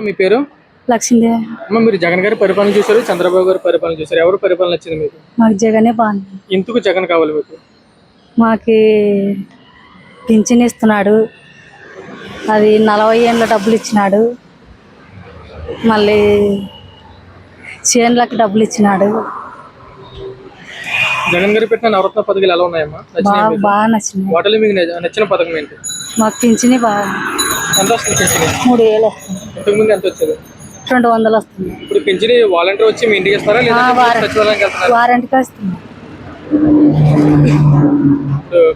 మీ పేరు? లక్ష్మీదేవి. అమ్మ మీరు జగన్ గారి పరిపాలన చూశారు చంద్రబాబు గారి పరిపాలన చూశారు. ఎవరు పరిపాలన నచ్చింది మీకు? మాకు జగనే బాగుంది. ఎందుకు జగన్ కావాలి మీకు? మాకి పింఛన్ ఇస్తున్నాడు. అది నలభై ఏళ్ళ డబ్బులు ఇచ్చినాడు. మళ్ళీ చేనులకు డబ్బులు ఇచ్చినాడు. జగన్ గారు పెట్టిన నవరత్న పథకాలు ఎలా ఉన్నాయమ్మా? బాగా? బాగా నచ్చింది వాటిలో మీకు నచ్చ- నచ్చిన పథకం ఏంటి? మాకు పింఛని బాగా ఎంత వస్తుంది మూడు వేలు వస్తుంది. ఇంతకుముందు ఎంత వచ్చేది? రెండు వందలు వస్తుంది. ఇప్పుడు పింఛని వాలంటీర్ వచ్చి మీ ఇంటికి ఇస్తారా లేదా ఆ, వారం. సచివాలయానికి వెళ్తారా వారంటీకి వస్తుంది.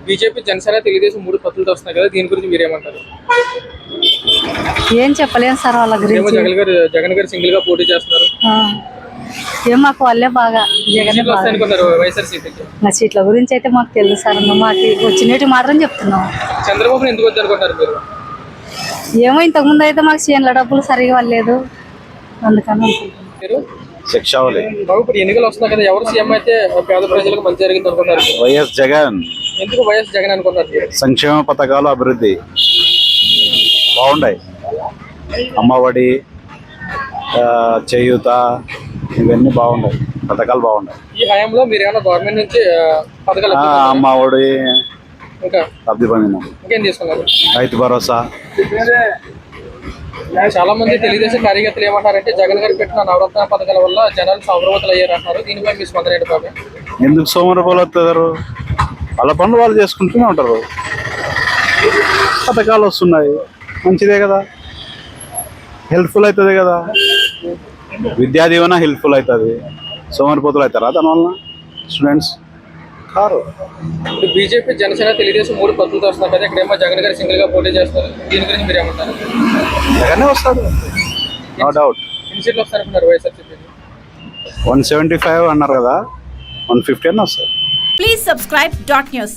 బీజేపీ జనసేన తెలుగుదేశం మూడు పత్రులతో వస్తున్నాయి కదా దీని గురించి మీరేమంటారు? ఏం చెప్పలేము సార్ వాళ్ళ ఏమో గురించి. జగన్ గారు జగన్ గారు సింగిల్గా పోటీ చేస్తున్నారు. ఆ. ఏం మాకు వాళ్ళే బాగా జగనే సీట్లు బాగా వైఎస్ఆర్సీపీకి నా సీట్ల గురించి అయితే మాకు తెలుసు సార్ మాకు వచ్చినట్టు మాత్రం చెప్తున్నాం. చంద్రబాబుని ఎందుకు వద్దనుకుంటారు మీరు? ఏమో ఇంతకుముందు అయితే మాకు చేనుల డబ్బులు సరిగా వాళ్ళలేదు అందుకని శిక్షావళి. బాబు ఇప్పుడు ఎన్నికలు వస్తున్నాయి కదా ఎవరు సీఎం అయితే పేద ప్రజలకు మంచి జరిగింది అనుకున్నారు? వైఎస్ జగన్. ఎందుకు వైఎస్ జగన్ అనుకున్నారు? సంక్షేమ పథకాలు అభివృద్ధి. బాగున్నాయి అమ్మఒడి చేయూత ఇవన్నీ బాగున్నాయి పథకాలు బాగున్నాయి ఈ హయాంలో మీరు ఏమైనా గవర్నమెంట్ నుంచి పథకాలు? అమ్మఒడి ఇంకా లబ్ధి పొందినాం ఇంకేం తీసుకున్నారు? రైతు భరోసా. చాలా మంది తెలుగుదేశం కార్యకర్తలు ఏమంటారంటే జగన్ గారు పెట్టిన నవరత్న పథకాల వల్ల జనాలు సౌరవతలు అయ్యారు అంటారు దీనిపై మీ స్పందన ఏంటి బాబు? ఎందుకు సోమరపోలు వస్తారు? వాళ్ళ పనులు వాళ్ళు చేసుకుంటూనే ఉంటారు. పథకాలు వస్తున్నాయి. మంచిదే కదా. హెల్ప్ఫుల్ అవుతుంది కదా. విద్యా దీవెన హెల్ప్ఫుల్ అవుతుంది. సోమరిపోతులు అవుతారా దానివల్ల? స్టూడెంట్స్ కారు. ఇప్పుడు బీజేపీ జనసేన తెలుగుదేశం మూడు పద్ధతులతో వస్తున్నారు కదా ఇక్కడేమో జగన్ గారు సింగిల్గా పోటీ చేస్తారు దీని గురించి మీరు ఏమంటారు? జగనే వస్తాడు. నో డౌట్ ఎన్ని సీట్లు వస్తారనుకున్నారు వైఎస్ఆర్సీపీ వన్ సెవెంటీ ఫైవ్ అన్నారు కదా వన్ ఫిఫ్టీ అని వస్తుంది Please subscribe dot news.